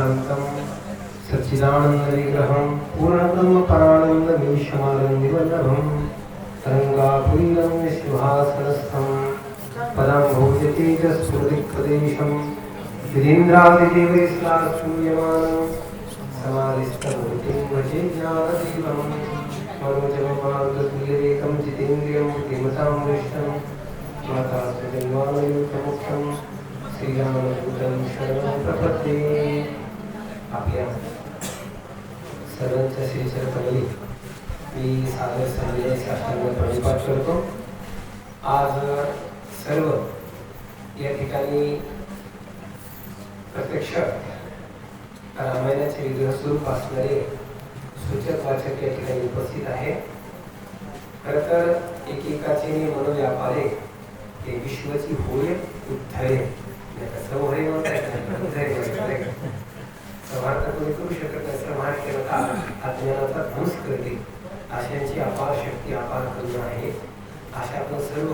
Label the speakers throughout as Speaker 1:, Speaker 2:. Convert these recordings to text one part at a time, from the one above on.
Speaker 1: शान्तं सच्चिदानन्दविग्रहं पूर्णब्रह्मपरानन्दमीशमानन्दिवल्लभं तरङ्गापुरीलं विश्वहासनस्थं पदं भोजतेजस्फुरिप्रदेशं गिरीन्द्रादिदेवैस्लासूयमानं समाधिस्थमूर्तिं भजे ज्ञानदीपं मनोजवमार्गतुल्यरेकं जितेन्द्रियं किमतां दृष्टं माता जन्मानयुक्तमुख्यं श्रीरामदूतं शरणं प्रपद्ये। आपल्या सर्वांच्या श्रीचरपणी मी सादर संजय साष्टांग प्रणिपात करतो. आज सर्व या ठिकाणी प्रत्यक्ष रामायणाचे विग्रह स्वरूप असणारे सूचक वाचक या ठिकाणी उपस्थित आहे. खरं तर एकेकाचे मनोव्यापारे ते विश्वाची होय उद्धरे कसं होय म्हणता कोणी करू शकत नाही संहार केला तर अज्ञानाचा ध्वंस करते अशांची अपार शक्ती अपार करुणा आहे. अशा आपण सर्व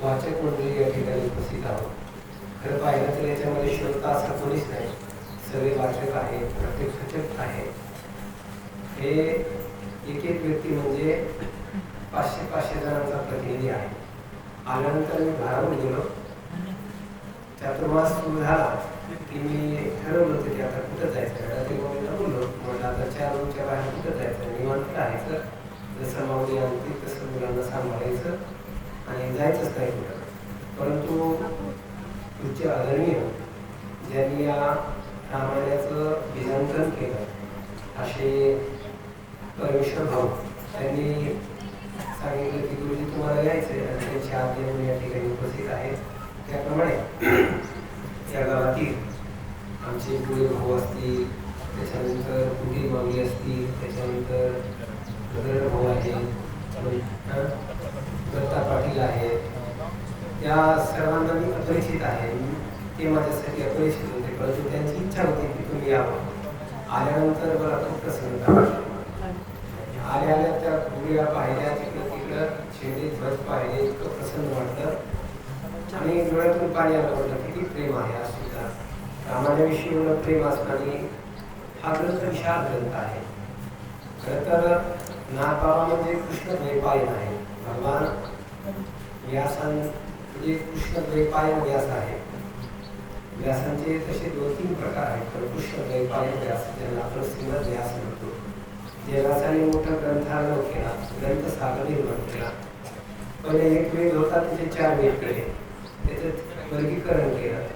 Speaker 1: वाचक मंडळी या ठिकाणी उपस्थित आहोत. खरं पाहिलं तर याच्यामध्ये श्रोता असं कोणीच नाही. सर्व वाचक आहेत प्रत्येक सूचक आहेत हे एक एक व्यक्ती म्हणजे पाचशे पाचशे जणांचा प्रतिनिधी आहे. आल्यानंतर मी भारावून गेलो. चातुर्मास सुरू झाला की मी ठरवलं कुठं जायचं रात्री मम्मीला बोललो म्हटलं आता चार रूमच्या बाहेर कुठं जायचं निवांत राहायचं जसं माऊली आणते तसं मुलांना सांभाळायचं आणि जायचंच नाही कुठं. परंतु तुमचे आदरणीय ज्यांनी या रामायणाचं बीजांकन केलं असे परमेश्वर भाऊ त्यांनी सांगितलं की गुरुजी तुम्हाला यायचं आणि त्यांची आज्ञा या ठिकाणी उपस्थित आहेत. त्याप्रमाणे या गावातील आमचे पुढे भाऊ असतील त्याच्यानंतर पुढील मागणी असतील त्याच्यानंतर गदर भाऊ आहे दत्ता पाटील आहेत त्या सर्वांना मी अपरिचित आहे. ते माझ्यासाठी अपरिचित होते परंतु त्यांची इच्छा होती की तुम्ही यावं आल्यानंतर मला खूप प्रसन्नता आल्या आल्या त्या गुढीला पाहिल्या तिकडं तिकडं शेंडी ध्वज पाहिले इतकं प्रसन्न वाटलं. आणि डोळ्यातून पाणी आलं म्हटलं किती प्रेम आहे असं. सुद्धा एवढं प्रेम असणारी हा ग्रंथ विशाल ग्रंथ आहे. खरं तर नागबाबा कृष्ण द्वैपायन आहे. भगवान व्यासान म्हणजे कृष्ण द्वैपायन व्यास आहे. व्यासांचे तसे दोन तीन प्रकार आहेत पण कृष्ण द्वैपायन व्यास ज्यांना आपण सिंह व्यास म्हणतो. देवासाने मोठा ग्रंथार्णव केला ग्रंथ सागर निर्माण केला. पहिले एक वेळ होता त्याचे चार वेगळे त्याचं वर्गीकरण केलं.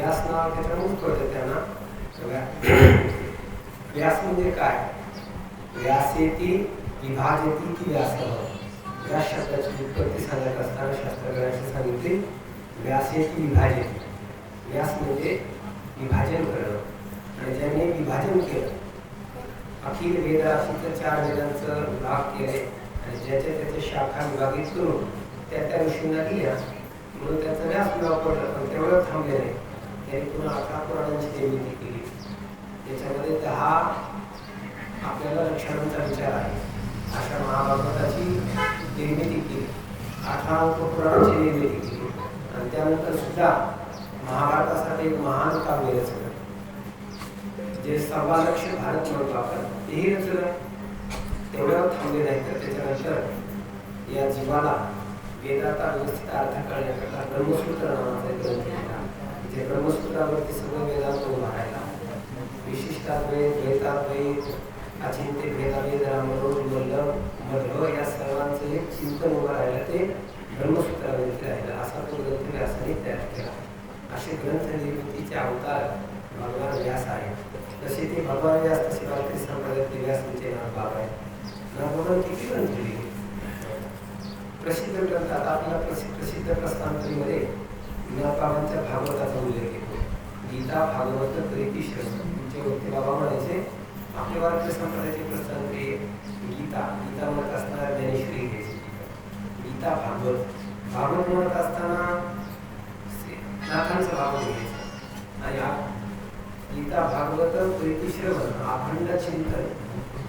Speaker 1: व्यास नाव त्याच्यामुळे पडतं त्यांना. व्या- व्यास म्हणजे काय? व्यासेती विभाजती की व्यास व्यास शब्दाची उत्पत्ती सांगत असताना शास्त्रज्ञांशी सांगितले व्यासेती विभाजन व्यास म्हणजे विभाजन करणं. आणि ज्यांनी विभाजन केलं अखिल वेद असेल तर चार वेदांचं विभाग केले आणि ज्याच्या त्याच्या शाखा विभागित करून त्या त्या ऋषींना दिल्या. म्हणून त्याचा व्यास विभाग पडला पण तेवढं थांबले नाही त्यांनी पुन्हा अठरा पुराणांची निर्मिती केली. त्याच्यामध्ये दहा आपल्याला लक्षणांचा विचार आहे. अशा महाभारताची निर्मिती केली. अठरा उपपुराणांची निर्मिती केली. आणि त्यानंतर सुद्धा महाभारतासाठी एक महान काव्य रचलं. जे सर्वालक्ष भारत म्हणतो आपण तेही रचलं. तेवढं थांबले नाही तर त्याच्यानंतर या जीवाला वेदाचा व्यवस्थित अर्थ करण्याकरता ब्रह्मसूत्र नावाचा एक ग्रंथ लिहिला. इथे ब्रह्मसूत्रावरती सगळं वेदांत उभा राहिला विशिष्टाद्वैत द्वैताद्वैत अचिंत्य भेदाभेद रामरोग मल्ल मध्व या सर्वांचं एक चिंतन उभं राहिलं ते ब्रह्मसूत्रावरती राहिलं. असा तो ग्रंथ व्यासाने तयार केला. असे ग्रंथ निर्मितीचे अवतार भगवान व्यास आहेत. जसे ते भगवान व्यास तसे भारतीय संप्रदायातले व्यासांचे नाव बाब आहे नागभगवान किती ग्रंथ लिहिले? प्रसिद्ध ग्रंथात आपल्या प्रसिद्ध प्रसिद्ध प्रस्थानत्रीमध्ये ज्ञापावांच्या भागवताचा उल्लेख येतो गीता भागवत प्रीती तुमचे वक्ते बाबा म्हणायचे. आपले भारतीय संप्रदायाचे प्रस्थान ते गीता गीता म्हणत असताना ज्ञानेश्वरी हे. गीता भागवत. भागवत म्हणत असताना नाथांचं भागवत घ्यायचं आणि गीता भागवत प्रीतिश्रवण अखंड चिंतन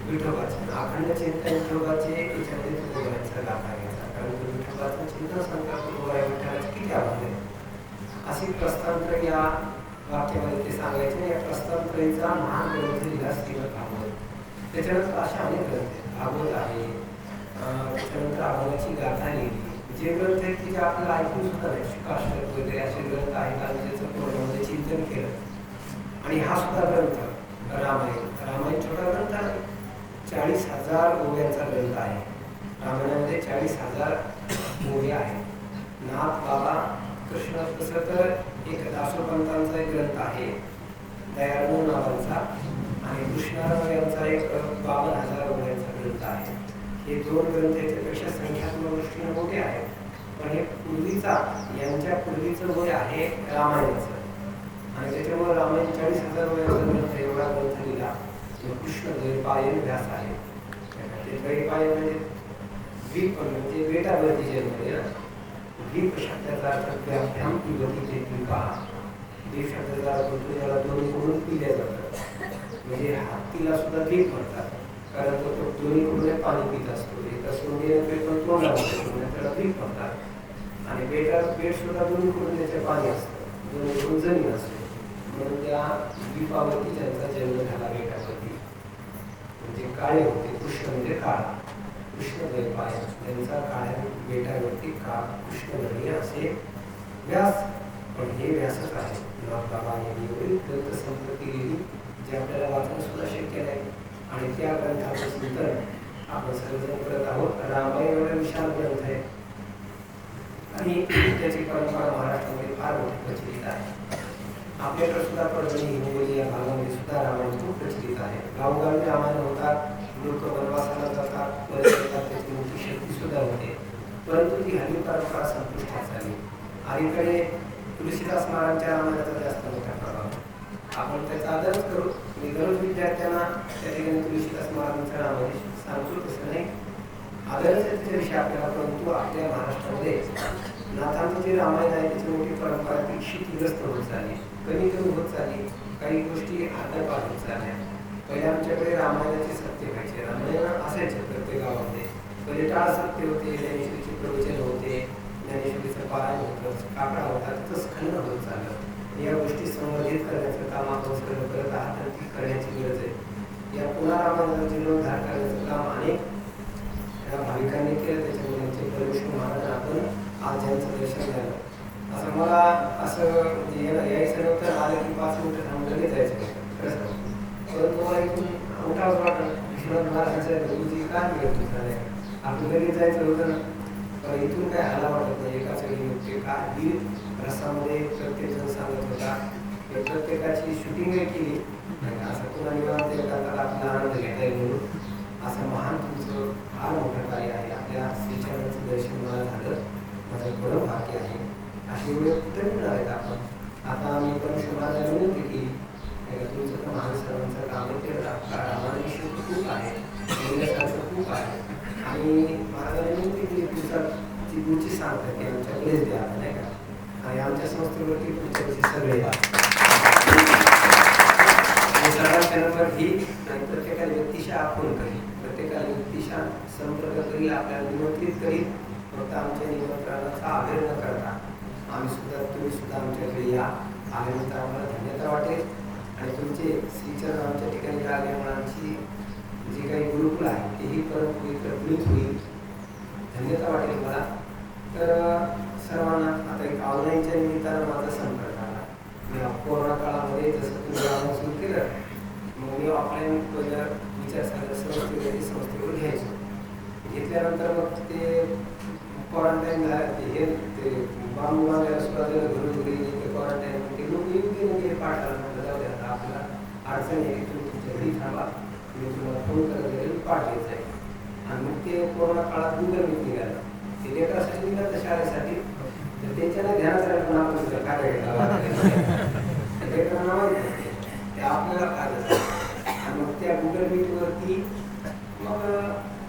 Speaker 1: विठोबाचे. अखंड चिंतन विठोबाचे याच्यामध्ये तुकोबांचा गाथा घ्यायचा कारण विठोबाचं चिंतन संकल्प तुकोबा विठ्ठलाचे किती आवडले अशी प्रस्थांतर या वाक्यामध्ये ते सांगायचे या प्रस्तावत्रयीचा महान ग्रंथ विलास केला भागवत. त्याच्यानंतर अशा अनेक ग्रंथ आहेत. भागवत आहे. त्याच्यानंतर अभंगाची गाथा लिहिली. जे ग्रंथ आहेत की जे आपल्याला ऐकून सुद्धा नाही शुकाष्टक वगैरे. असे ग्रंथ आहेत. आणि त्याचं पूर्णमध्ये चिंतन केलं. आणि हा सुद्धा ग्रंथ रामायण. रामायण छोटा ग्रंथ आहे. चाळीस हजार ओव्यांचा ग्रंथ आहे. रामायणामध्ये चाळीस हजार ओव्या आहेत. नाथ बाबा कृष्ण तसं तर एक दासोपंतांचा एक ग्रंथ आहे दयाळू नावांचा आणि कृष्णाराव यांचा एक बावन्न हजार रुपयांचा ग्रंथ आहे. हे दोन ग्रंथ याच्यापेक्षा संख्यात्मक दृष्टीने मोठे आहेत. पण हे पूर्वीचा यांच्या पूर्वीचं वय आहे रामायणाचं. आणि त्याच्यामुळे रामायण चाळीस हजार रुपयांचा ग्रंथ एवढा ग्रंथ लिहिला जो कृष्ण द्वैपायन व्यास आहे. ते द्वैपायन म्हणजे द्वीप म्हणजे बेटावरती जन्मले ना द्वीप शब्दाचा अर्थ व्याभ्याम पिबती ते द्वीपा द्वीप शब्दाचा अर्थ त्याला दोन्ही कडून पिल्या जातात म्हणजे हत्तीला सुद्धा द्वीप म्हणतात कारण तो तो दोन्ही कडून पाणी पित असतो. एका सोनेला पेट पण तोंड त्याला द्वीप म्हणतात आणि बेटा पेट सुद्धा दोन्ही करून त्याचे पाणी असतं दोन्ही करून जमीन असते म्हणून त्या दीपावरती त्यांचा जन्म झाला बेटावरती म्हणजे काळे होते कृष्ण म्हणजे काळा. कृष्ण त्यांचा काळ्या बेटावरती का असे व्यास पण हे व्यासच आहे बाबा यांनी एवढी जे आपल्याला वाचणं सुद्धा शक्य नाही आणि त्या आपण सर्वजण करत आहोत रामायण एवढा विशाल ग्रंथ आहे आणि त्याची परंपरा महाराष्ट्रामध्ये फार मोठी प्रचलित आहे आपल्याकडे सुद्धा परभणी हिंगोली या भागामध्ये सुद्धा रामायण खूप प्रचलित आहे. गावोगावी रामायण होतात लोक वनवासाला जातात परत येतात त्याची मोठी शक्ती सुद्धा होते परंतु ती हल्ली परंपरा संपुष्टात झाली. अलीकडे तुलसीदास महाराजांच्या रामायणाचा जास्त मोठा प्रभाव. आपण त्याचा आदरच करू. मी दररोज विद्यार्थ्यांना त्या ठिकाणी तुलसीदास महाराजांच्या रामायण सांगतो तसं नाही. आदरच त्याच्याविषयी आपल्याला परंतु आपल्या महाराष्ट्रामध्ये नाथांचं जे रामायण आहे त्याची मोठी परंपरा ती शिथिग्रस्त होत चालली. कमी कमी होत चालली. काही गोष्टी हातापार होत चालल्या पहिले आमच्याकडे रामायणाचे सत्य व्हायचे. रामायण असायचे प्रत्येक गावामध्ये. पहिले होते ज्ञानेश्वरीचे प्रवचन होते ज्ञानेश्वरीचं पारायण होतं काकडा होता तिथं स्खलन होत चाललं. या गोष्टी संवर्धित करण्याचं काम आपण सर्व करत आहात आणि ती करण्याची गरज आहे. या पुन्हा जीर्णोद्धार करण्याचं काम अनेक भाविकांनी केलं त्याच्यामुळे त्यांचे परमेश्वर महाराज आपण आज यांचं दर्शन झालं असं मला असं म्हणजे यायला- यायचं नव्हतं आलं की पाच मिनिटं थांबलं जायचं. परंतु मला इथून उठावच वाटत विश्वनाथ गुरुजी काय मिळत आपण लगेच जायचं होतं ना इथून काय हाला वाटत नाही एकाच वेळी योग्य का? दीड रसामध्ये प्रत्येक जण सांगत होता. की प्रत्येकाची शूटिंग केली. आणि असं पुन्हा निवांत एखादा आपला आनंद घेता येईल म्हणून असं महान तुमचं फार मोठं कार्य आहे. आपल्या श्रीचरणाचं दर्शन मला झालं. माझं बरं भाग्य आहे. अशी वेळ कुठे मिळणार आपण आता आम्ही पण समाजाला विनंती आणि महाराजांनी विनंती केली ती पुढची सांगतात की आमच्याकडेच द्या नाही का? आणि आमच्या संस्थेवरती पुढच्या सगळे या. आणि सर्वांचे आणि प्रत्येकाला व्यक्तिशा आपण करी. प्रत्येकाला व्यक्तिशा संपर्क करी आपल्याला निमंत्रित करी. फक्त आमच्या निमंत्रणाचा आग्रह न करता आम्ही सुद्धा तुम्ही सुद्धा आमच्याकडे या. आल्यानंतर आम्हाला धन्यता वाटेल. आणि तुमचे श्रीचरण आमच्या ठिकाणी राहिले म्हणून आमची जे काही गुरुकुल आहे तेही परत प्रफुल्लित होईल. धन्यता वाटेल मला तर सर्वांना आता एक ऑनलाईनच्या निमित्तानं माझा संपर्क आला मी कोरोना काळामध्ये जसं तुम्ही राहणं सुरू केलं मग मी ऑफलाईन पहिलं विचार संस्थेमध्ये संस्थेवर घ्यायचो. घेतल्यानंतर मग ते क्वारंटाईन हे ते बांबू बांधायला सुद्धा घरून घरी ते क्वारंटाईन ते लोक येऊन गेले गेले जाऊ आता आपल्याला अडचण आहे तुम्ही तुमच्या घरी थांबा. मी तुम्हाला फोन करत गेले पाठ घ्यायचा आहे आणि मग ते कोरोना काळात गुगल मीट निघालं. ते लेकरासाठी निघालं शाळेसाठी. तर त्यांच्या ध्यानात राहिलं आपण तिथं काय घ्यायला लेकरांना माहिती ते आपल्याला काय आणि मग त्या गुगल मीटवरती मग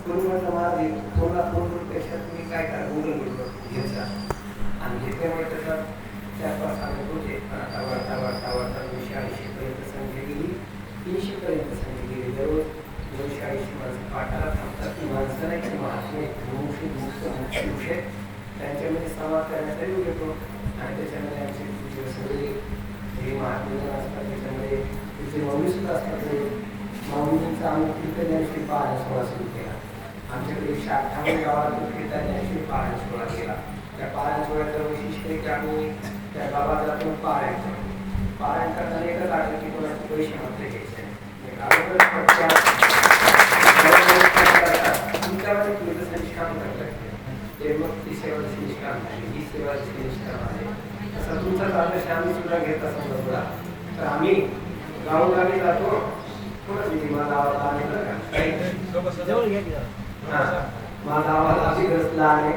Speaker 1: कोणी म्हटलं माझे कोणाला फोनपेक्षा तुम्ही काय करा गुगल मीटवर घ्यायचा. आणि घेतल्यामुळे त्याच्यात चार पाच सांगत होते पण आता वाढता वाढता वाढता दोनशे अडीचशेपर्यंत संख्या गेली तीनशेपर्यंत संख्या गेली दररोज दोनशे अडीचशे माणसं पाठाला थांबतात ती माणसं नाही की महात्मे मुमुक्षु मुक्त मुमुक्षु आहेत. त्यांच्यामध्ये संवाद करण्याचा योग येतो आणि त्याच्यामध्ये आमचे पूज्य सगळे हे महात्मे तुमचे मौली सुद्धा असतात ते माऊलींचा आम्ही कीर्तन पारायण सोहळा सुरू केला आमच्याकडे एकशे अठ्ठावन्न गावात कीर्तन पारायण सोहळा केला त्या पारायण सोहळ्याचं वैशिष्ट्य आहे की आम्ही त्या गावात जातो पारायण करतो पारायण करताना एकच आठवण की कोणाचे पैसे मात्र घ्यायचे नाही. एक अगोदर फक्त तुमच्यामध्ये तुमचं निष्काम करतात ते मग ती सेवाची निष्काम झाली ही सेवाची निष्काम आहे तसं तुमचाच आदर्श आम्ही सुद्धा घेत असतो थोडा तर आम्ही गावोगावी जातो थोडं मी मला आवाज आले बरं का काही हा. माझा आवाज आधी घसला आहे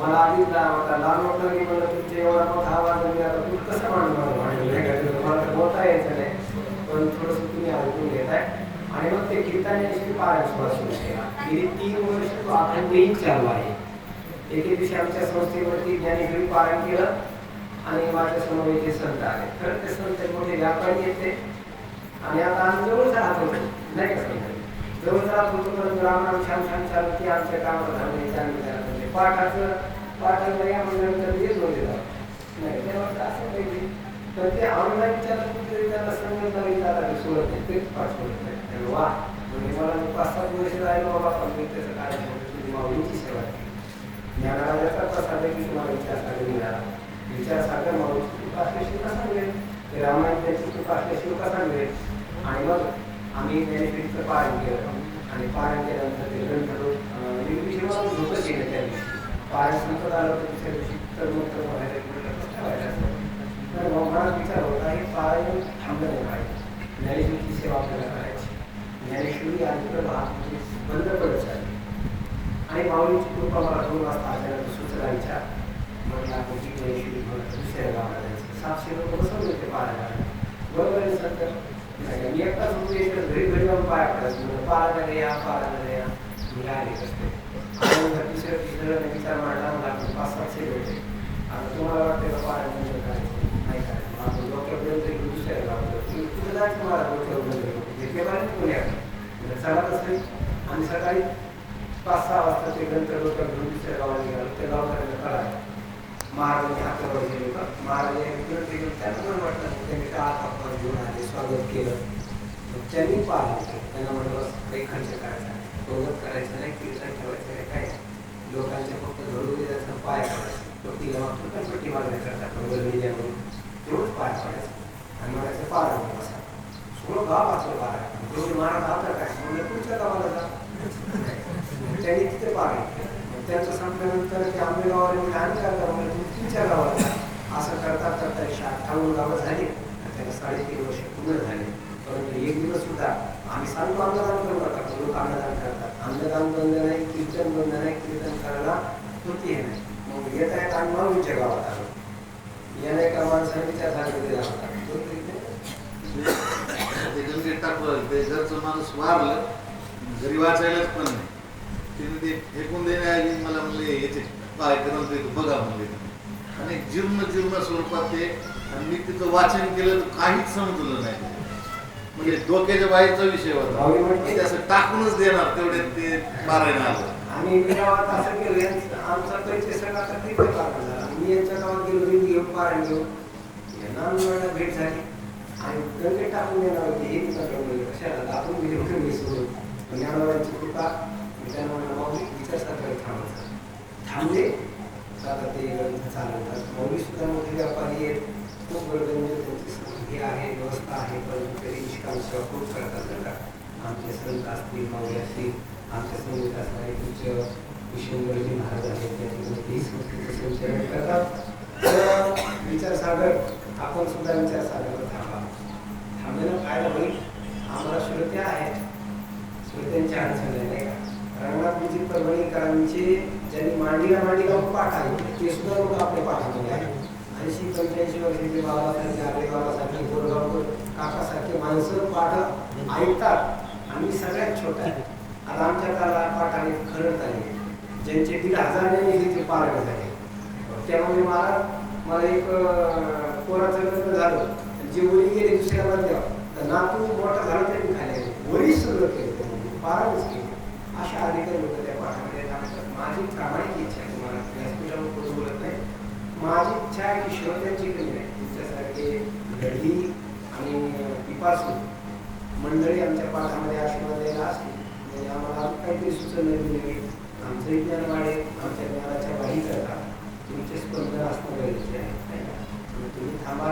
Speaker 1: मला आधीच लहान होता लहान होता की म्हणलं तुमचे एवढा मोठा आवाज आहे, मी आता तुम्ही कसं मांडून मला भांडण नाही का? मला तर बोलता यायचं नाही पण थोडंसं तुम्ही ऐकून घेताय आणि मग ते कीर्तनाशी पारायण सोहळा गेली तीन वर्ष तो अखंडही चालू आहे. एके दिवशी आमच्या संस्थेवरती ज्ञानेश्वरी पारायण केलं आणि माझ्यासमोर येथे संत आले. खरं ते संत मोठे व्यापारी येते. आणि आता आम्ही जवळच राहत होतो नाही का सांगता जवळ राहत होतो पण रामराम छान छान चालू की आमच्या कामात आम्ही चांगले करत होते पाठाचं पाठाला या म्हणल्यानंतर येत नव्हते नाही तेव्हा तर असं पाहिजे तर ते ऑनलाईन विचारलं कुठेतरी त्याला संगत नाही त्याला सोडत नाही तेच पाठ सोडत नाही वा म्हणजे मला पाच सात वर्ष राहिलो बाबा पण मी त्याचं काय म्हणतो तुझी माऊलीची सेवा केली ज्ञानाराजाचा प्रसाद आहे की तुम्हाला विचारसागर मिळाला विचारसागर माऊलीची कृपा असल्याशिवाय कसा मिळेल ते रामायण त्यांची कृपा असल्याशिवाय कसा मिळेल आणि मग आम्ही ज्ञानेश्वरीचं पारायण केलं आणि पारायण केल्यानंतर ते ग्रंथ निर्विषय मला झोपच येईल त्या दिवशी पारायण संपत आलं तर दुसऱ्या दिवशी तर मग तर व्हायला तर मग मला विचार होता हे पारायण थांबलं नाही पाहिजे. ज्ञानेश्वरीची सेवा आपल्याला करायची. ज्ञानेश्वरी आणि तर बंद पडत चालली आणि माऊलीची कृपा मला दोन वाजता अचानक सुचला विचार म्हटलं आपण ती ज्ञानेश्वरी म्हणून दुसऱ्या गावाला जायचं. सातशे लोक बसवले होते पाहायला. बरोबर आहे सर. नाही मी एकटाच होतो एकच घरी घरी जाऊन पाया पडायचं. म्हणलं पारायणाला या पारायणाला या. मी आले कसते आणि मग तिसऱ्या विचार मांडला मला पाच सातशे भेटले आता तुम्हाला वाटते का पारायण म्हणजे काय नाही काय आपण डोक्यापर्यंत दुसऱ्या गावाला तुम्ही कुठं जायचं मला डोक्यापर्यंत घेतले पाहिजे पुण्यात चला कसं आणि सकाळी पाच सहा वाजता ते ग्रंथ डोक्यात घेऊन दुसऱ्या गावाला निघालो. त्या गावकऱ्यांना कळालं. महाराजांनी हातावर गेले का ग्रंथ घेऊन त्यांना पण वाटलं त्यांनी का घेऊन आले स्वागत केलं. त्यांनी पाहिलं त्यांना म्हटलं काही खर्च करायचा नाही. करायचं नाही कीर्तन ठेवायचं नाही काय लोकांच्या फक्त घडून त्याचा पाय पडायचं. पट्टीला मागतो पट्टी मागण्या म्हणून तेवढंच पाय पडायचं. आणि म्हणायचं पारा बसा म्हणून गाव वाचलं पारा तेवढं मारा आता काय? म्हणजे पुढच्या गावाला जा. त्यांनी तिथे पारा मग त्यांचं संपल्यानंतर ते आंबे गावाला म्हणजे काय करा म्हणजे तुमच्या गावाला जा. असं करता करता एकशे अठ्ठावन्न गावं झाली. त्याला साडेतीन वर्ष पूर्ण झाले. परंतु एक दिवस सुद्धा आम्ही सांगतो अन्नदान करू नका. लोक अन्नदान करतात. अन्नदान बंद नाही कीर्तन बंद नाही कीर्तन करायला कृती हे नाही. मग येत आहेत आम्ही माऊलीच्या गावात आलो याने एका माणसाने विचार झाले सांगितलेला होता. तो इथे
Speaker 2: ते गंगेत टाकलं ते घरचं माणूस वारलं घरी वाचायलाच पण नाही तिने ते फेकून देण्याआधी मला म्हणले याचे काय ग्रंथ आहे तो बघा म्हणले आणि जीर्ण जीर्ण स्वरूपात ते आणि मी तिथं वाचन केलं तर काहीच समजलं नाही. म्हणजे डोक्याच्या बाहेरचा विषय होता. ते असं टाकूनच देणार तेवढे ते पारायण आलं.
Speaker 1: आम्ही मी गावात असं गेलो आमचा परिचय सगळा तिथे पारायण झाला मी यांच्या गावात गेलो रिंग घेऊन पारायण घेऊन यांना भेट झाली. आणि गंगे टाकून देणार होते हे मी सगळं कशाला आपण गेले होते मी सोडून पण ज्ञानवारांची कृपा मी त्यांना म्हणलं माऊली विचारसारखं थांबायचं थांबले. तर आता ते ग्रंथ चालवतात. मौली सुद्धा मोठे व्यापारी आहेत. खूप गडबड त्यांची हे आहे व्यवस्था आहे. परंतु तरी निष्काम सेवा खूप करतात बरं का. आमचे संत असतील माऊली असतील आमच्या संगीत असणारे तुमचे विश्वंभरजी महाराज आहेत. त्यांनी ही संस्कृती संचलन करतात. विचारसागर आपण सुद्धा विचारसागर थांबा काय होईल. आम्हाला श्रोत्या आहेत. श्रोत्यांच्या अडचण नाही का? रंगनाथजी परभणीकरांचे ज्यांनी मांडीला मांडी लावून पाठ आहे ते सुद्धा लोक आपले पाठामध्ये आहे ऐंशी पंच्याऐंशी वर्षाचे बाबासारखे आले बाबासारखे गोरगावकर काकासारखे माणसं पाठ ऐकतात. आणि सगळ्यात छोटा आहे आता आमच्या काला पाठाने खरंच आले ज्यांचे दीड हजारने ज्ञानेश्वरीचे पारण झाले. त्यामुळे मला मला एक कोराचं पोराचं लग्न झालं. जे वरी गेले दुसऱ्या मधल्यावर तर नातू मोठा झाला तरी खाले वरी सगळं केलं त्यांनी पारायणच केले. अशा अधिकारी लोक त्या पाठामध्ये आहेत. माझी प्रामाणिक इच्छा आहे तुम्हाला. व्यासपीठावर कोण बोलत नाही. माझी इच्छा आहे की श्रोत्यांची कमी नाही तुमच्यासारखे घडली आणि पिपासू मंडळी आमच्या पाठामध्ये आशीर्वाद द्यायला असली म्हणजे आम्हाला काहीतरी सुचना दिली आमचं ज्ञान वाढेल. आमच्या ज्ञानाच्या बाही करता तुमचे स्पंदन असणं गरजेचे आहे. तुम्ही थांबा.